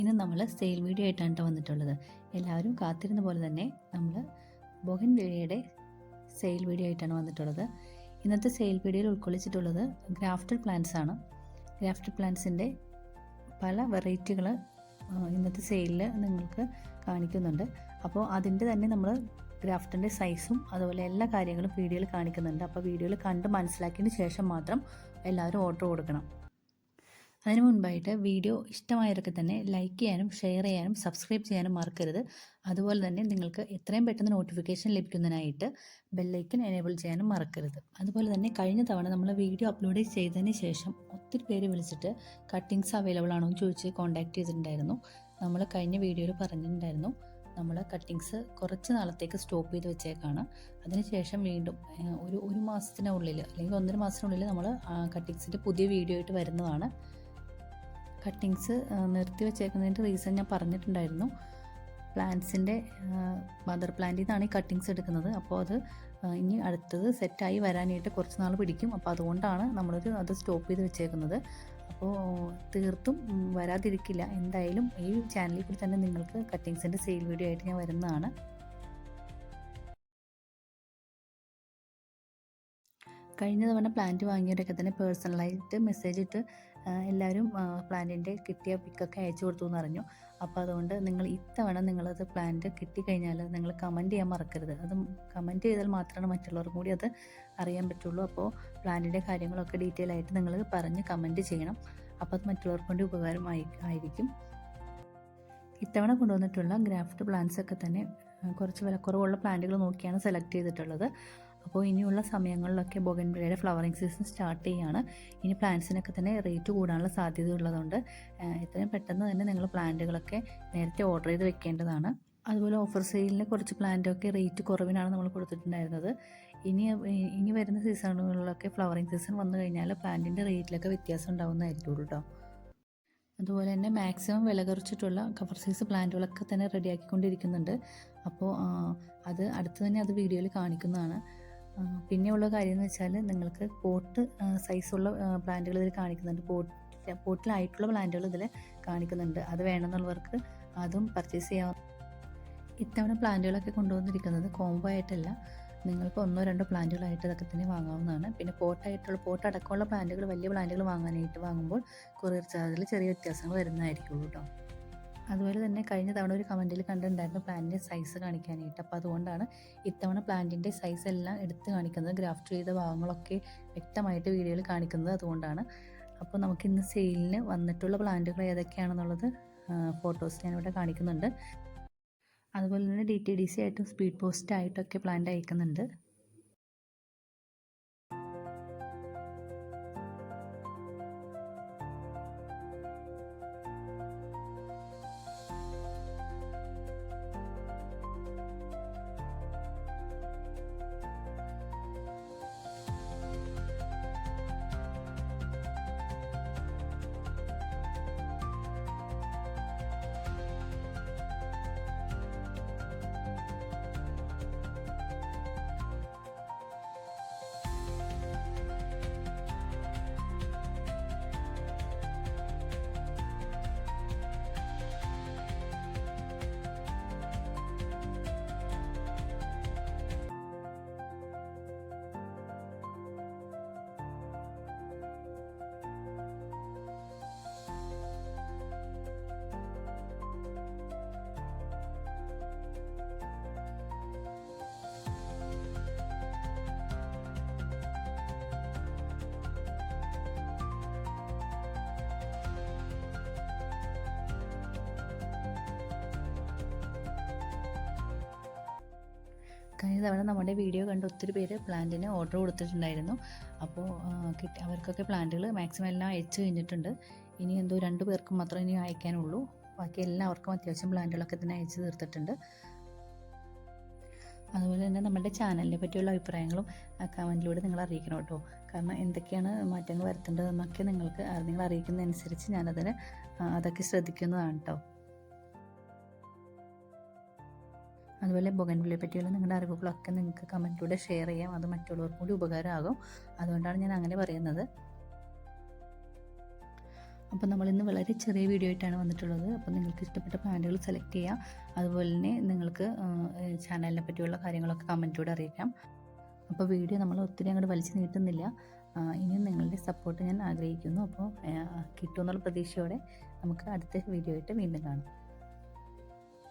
ഇന്ന് നമ്മൾ sale video ആയിട്ടാണ് കേട്ടോ വന്നിട്ടുള്ളത്. എല്ലാവരും കാത്തിരുന്ന പോലെ തന്നെ നമ്മൾ ബൊഹൻ വിഴയുടെ സെയിൽ വീഡിയോ ആയിട്ടാണ് വന്നിട്ടുള്ളത്. ഇന്നത്തെ സെയിൽ വീഡിയോയിൽ ഉൾക്കൊള്ളിച്ചിട്ടുള്ളത് ഗ്രാഫ്റ്റഡ് പ്ലാന്റ്സ് ആണ്. ഗ്രാഫ്റ്റഡ് പ്ലാന്റ്സിന്റെ പല വെറൈറ്റികൾ ഇന്നത്തെ സെയിലിൽ നിങ്ങൾക്ക് കാണിക്കുന്നുണ്ട്. അപ്പോൾ അതിന്റെ തന്നെ നമ്മൾ ഗ്രാഫ്റ്റിന്റെ സൈസും അതുപോലെ എല്ലാ കാര്യങ്ങളും വീഡിയോയിൽ കാണിക്കുന്നുണ്ട്. അപ്പോൾ വീഡിയോയിൽ കണ്ട് മനസ്സിലാക്കിയതിന് ശേഷം മാത്രം എല്ലാവരും ഓർഡർ കൊടുക്കണം. അതിന് മുൻപായിട്ട് വീഡിയോ ഇഷ്ടമായവരൊക്കെ തന്നെ ലൈക്ക് ചെയ്യാനും ഷെയർ ചെയ്യാനും സബ്സ്ക്രൈബ് ചെയ്യാനും മറക്കരുത്. അതുപോലെ തന്നെ നിങ്ങൾക്ക് എത്രയും പെട്ടെന്ന് നോട്ടിഫിക്കേഷൻ ലഭിക്കുന്നതിനായിട്ട് ബെല്ലൈക്കൻ എനേബിൾ ചെയ്യാനും മറക്കരുത്. അതുപോലെ തന്നെ കഴിഞ്ഞ തവണ നമ്മൾ വീഡിയോ അപ്ലോഡ് ചെയ്തതിന് ശേഷം ഒത്തിരി പേര് വിളിച്ചിട്ട് കട്ടിങ്സ് അവൈലബിൾ ആണോ എന്ന് ചോദിച്ച് കോൺടാക്ട് ചെയ്തിട്ടുണ്ടായിരുന്നു. നമ്മൾ കഴിഞ്ഞ വീഡിയോയിൽ പറഞ്ഞിട്ടുണ്ടായിരുന്നു. നമ്മൾ കട്ടിങ്സ് കുറച്ച് നാളത്തേക്ക് സ്റ്റോപ്പ് ചെയ്ത് വെച്ചേക്കാണ്. അതിനുശേഷം വീണ്ടും ഒരു ഒരു മാസത്തിനുള്ളിൽ അല്ലെങ്കിൽ ഒന്നര മാസത്തിനുള്ളിൽ നമ്മൾ കട്ടിങ്സിന്റെ പുതിയ വീഡിയോ ആയിട്ട് വരുന്നതാണ്. കട്ടിങ്സ് നിർത്തി വെച്ചേക്കുന്നതിന്റെ റീസൺ ഞാൻ പറഞ്ഞിട്ടുണ്ടായിരുന്നു. പ്ലാന്റ്സിന്റെ മദർ പ്ലാന്റിൽ നിന്നാണ് ഈ കട്ടിങ്സ് എടുക്കുന്നത്. അപ്പോൾ അത് ഇനി അടുത്തത് സെറ്റായി വരാനായിട്ട് കുറച്ച് നാൾ പിടിക്കും. അപ്പോൾ അതുകൊണ്ടാണ് നമ്മളത് അത് സ്റ്റോപ്പ് ചെയ്ത് വെച്ചേക്കുന്നത്. അപ്പോൾ തീർത്തും വരാതിരിക്കില്ല. എന്തായാലും ഈ ചാനലിൽ കൂടി തന്നെ നിങ്ങൾക്ക് കട്ടിങ്സിന്റെ സെയിൽ വീഡിയോ ആയിട്ട് ഞാൻ വരുന്നതാണ്. കഴിഞ്ഞ തവണ പ്ലാന്റ് വാങ്ങിയവരൊക്കെ തന്നെ പേഴ്സണലായിട്ട് മെസ്സേജ് ഇട്ട് എല്ലാവരും പ്ലാന്റിന്റെ കിട്ടിയ പിക്കൊക്കെ അയച്ചു കൊടുത്തു എന്ന് പറഞ്ഞു അപ്പോൾ അതുകൊണ്ട് നിങ്ങൾ ഇത്തവണ നിങ്ങളത് പ്ലാന്റ് കിട്ടിക്കഴിഞ്ഞാൽ നിങ്ങൾ കമന്റ് ചെയ്യാൻ മറക്കരുത്. അത് കമന്റ് ചെയ്താൽ മാത്രമാണ് മറ്റുള്ളവർ കൂടി അത് അറിയാൻ പറ്റുള്ളൂ. അപ്പോൾ പ്ലാന്റിന്റെ കാര്യങ്ങളൊക്കെ ഡീറ്റെയിൽ ആയിട്ട് നിങ്ങൾ പറഞ്ഞ് കമന്റ് ചെയ്യണം. അപ്പോൾ അത് മറ്റുള്ളവർക്ക് വേണ്ടി ഉപകാരമായി ആയിരിക്കും. ഇത്തവണ കൊണ്ടുവന്നിട്ടുള്ള ഗ്രാഫ്റ്റ് പ്ലാന്റ്സ് ഒക്കെ തന്നെ കുറച്ച് വിലക്കുറവുള്ള പ്ലാന്റുകൾ നോക്കിയാണ് സെലക്ട് ചെയ്തിട്ടുള്ളത്. അപ്പോൾ ഇനിയുള്ള സമയങ്ങളിലൊക്കെ ബൊഗൻവില്ലയുടെ ഫ്ലവറിങ് സീസൺ സ്റ്റാർട്ട് ചെയ്യുകയാണ് ഇനി പ്ലാന്റ്സിനൊക്കെ തന്നെ റേറ്റ് കൂടാനുള്ള സാധ്യത ഉള്ളതുകൊണ്ട് എത്രയും പെട്ടെന്ന് തന്നെ നിങ്ങൾ പ്ലാന്റുകളൊക്കെ നേരത്തെ ഓർഡർ ചെയ്ത് വെക്കേണ്ടതാണ്. അതുപോലെ ഓഫർ സെയിലിന് കുറച്ച് പ്ലാന്റൊക്കെ റേറ്റ് കുറവിനാണ് നമ്മൾ കൊടുത്തിട്ടുണ്ടായിരുന്നത്. ഇനി ഇനി വരുന്ന സീസണുകളിലൊക്കെ ഫ്ലവറിങ് സീസൺ വന്നു കഴിഞ്ഞാൽ പ്ലാന്റിന്റെ റേറ്റിലൊക്കെ വ്യത്യാസം ഉണ്ടാവുന്നതായിരിക്കും കേട്ടോ. അതുപോലെ തന്നെ മാക്സിമം വില കുറച്ചിട്ടുള്ള കവർ സൈസ് പ്ലാന്റുകളൊക്കെ തന്നെ റെഡിയാക്കിക്കൊണ്ടിരിക്കുന്നുണ്ട്. അപ്പോൾ അത് അടുത്ത് തന്നെ അത് വീഡിയോയിൽ കാണിക്കുന്നതാണ്. പിന്നെയുള്ള കാര്യം എന്ന് വെച്ചാൽ നിങ്ങൾക്ക് പോട്ട് സൈസുള്ള പ്ലാന്റുകൾ ഇതിൽ കാണിക്കുന്നുണ്ട്. പോട്ട് പോട്ടിലായിട്ടുള്ള പ്ലാന്റുകൾ ഇതിൽ കാണിക്കുന്നുണ്ട്. അത് വേണമെന്നുള്ളവർക്ക് അതും പർച്ചേസ് ചെയ്യാം ഇത്തവണ പ്ലാന്റുകളൊക്കെ കൊണ്ടുവന്നിരിക്കുന്നത് കോംബോ ആയിട്ടല്ല. നിങ്ങൾക്ക് ഒന്നോ രണ്ടോ പ്ലാന്റുകളായിട്ട് ഇതൊക്കെ തന്നെ വാങ്ങാവുന്നതാണ്. പിന്നെ പോട്ടായിട്ടുള്ള പോട്ട് അടക്കമുള്ള പ്ലാന്റുകൾ വലിയ പ്ലാന്റുകൾ വാങ്ങാനായിട്ട് വാങ്ങുമ്പോൾ കൊറിയർ ചാർജിൽ ചെറിയ വ്യത്യാസങ്ങൾ വരുന്നതായിരിക്കുള്ളൂ കേട്ടോ അതുപോലെ തന്നെ കഴിഞ്ഞ തവണ ഒരു കമന്റിൽ കണ്ടിട്ടുണ്ടായിരുന്നു പ്ലാന്റിന്റെ സൈസ് കാണിക്കാനായിട്ട്. അപ്പോൾ അതുകൊണ്ടാണ് ഇത്തവണ പ്ലാന്റിന്റെ സൈസ് എല്ലാം എടുത്ത് കാണിക്കുന്നത് ഗ്രാഫ്റ്റ് ചെയ്ത ഭാഗങ്ങളൊക്കെ വ്യക്തമായിട്ട് വീഡിയോയിൽ കാണിക്കുന്നത് അതുകൊണ്ടാണ്. അപ്പോൾ നമുക്ക് ഇന്ന് സെയിലിന് വന്നിട്ടുള്ള പ്ലാന്റുകൾ ഏതൊക്കെയാണെന്നുള്ളത് ഫോട്ടോസ് ഞാനിവിടെ കാണിക്കുന്നുണ്ട്. അതുപോലെ തന്നെ ഡി ടി ഡി സി ആയിട്ടും സ്പീഡ് പോസ്റ്റ് ആയിട്ടൊക്കെ പ്ലാന്റ് അയക്കുന്നുണ്ട്. കഴിഞ്ഞ തവണ നമ്മുടെ വീഡിയോ കണ്ട് ഒത്തിരി പേര് പ്ലാന്റിന് ഓർഡർ കൊടുത്തിട്ടുണ്ടായിരുന്നു. അപ്പോൾ കിട്ടി അവർക്കൊക്കെ പ്ലാന്റുകൾ മാക്സിമം എല്ലാം അയച്ചു കഴിഞ്ഞിട്ടുണ്ട്. ഇനി എന്തോ രണ്ട് പേർക്ക് മാത്രമേ ഇനി അയക്കാനുള്ളൂ. ബാക്കി എല്ലാവർക്കും അത്യാവശ്യം പ്ലാന്റുകളൊക്കെ തന്നെ അയച്ചു തീർത്തിട്ടുണ്ട്. അതുപോലെ തന്നെ നമ്മുടെ ചാനലിനെ പറ്റിയുള്ള അഭിപ്രായങ്ങളും കമന്റിലൂടെ നിങ്ങൾ അറിയിക്കണം കേട്ടോ. കാരണം എന്തൊക്കെയാണ് മാറ്റങ്ങൾ വരുത്തേണ്ടതെന്നൊക്കെ നിങ്ങൾക്ക് നിങ്ങൾ അറിയിക്കുന്നതനുസരിച്ച് ഞാനതിന് അതൊക്കെ ശ്രദ്ധിക്കുന്നതാണ് കേട്ടോ. അതുപോലെ ബൊഗൻവില്ലയെ പറ്റിയുള്ള നിങ്ങളുടെ അറിവുകളൊക്കെ നിങ്ങൾക്ക് കമന്റിലൂടെ ഷെയർ ചെയ്യാം. അത് മറ്റുള്ളവർക്കും കൂടി ഉപകാരമാകും. അതുകൊണ്ടാണ് ഞാൻ അങ്ങനെ പറയുന്നത്. അപ്പോൾ നമ്മളിന്ന് വളരെ ചെറിയ വീഡിയോ ആയിട്ടാണ് വന്നിട്ടുള്ളത്. അപ്പോൾ നിങ്ങൾക്ക് ഇഷ്ടപ്പെട്ട പ്ലാന്റുകൾ സെലക്ട് ചെയ്യാം. അതുപോലെ തന്നെ നിങ്ങൾക്ക് ചാനലിനെ പറ്റിയുള്ള കാര്യങ്ങളൊക്കെ കമന്റിലൂടെ അറിയിക്കാം. അപ്പോൾ വീഡിയോ നമ്മൾ ഒത്തിരി അങ്ങോട്ട് വലിച്ചു നീട്ടുന്നില്ല. ഇനിയും നിങ്ങളുടെ സപ്പോർട്ട് ഞാൻ ആഗ്രഹിക്കുന്നു. അപ്പോൾ കിട്ടുമെന്നുള്ള പ്രതീക്ഷയോടെ നമുക്ക് അടുത്ത വീഡിയോ ആയിട്ട് വീണ്ടും കാണാം.